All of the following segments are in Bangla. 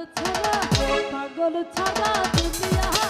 পাগল ছাড়া পাগল ছাড়া দুনিয়া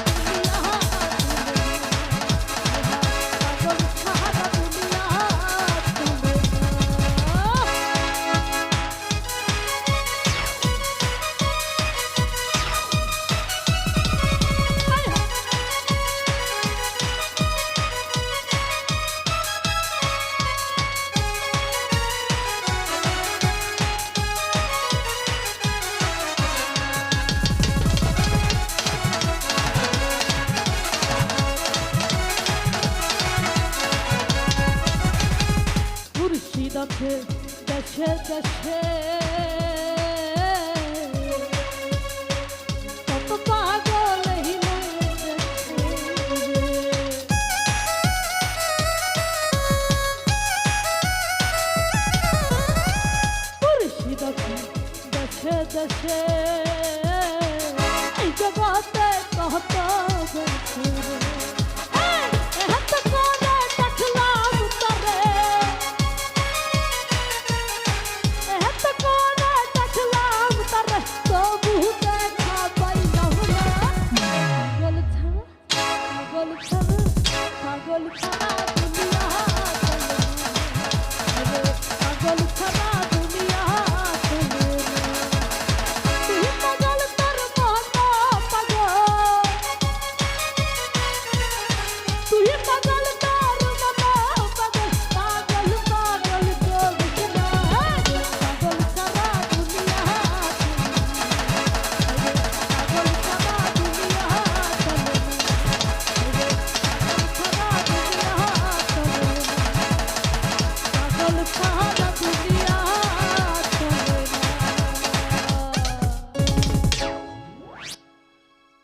সাথে দেশে দেশে কত পাগল পুরুষি দশে দেশে দেশে oh aha.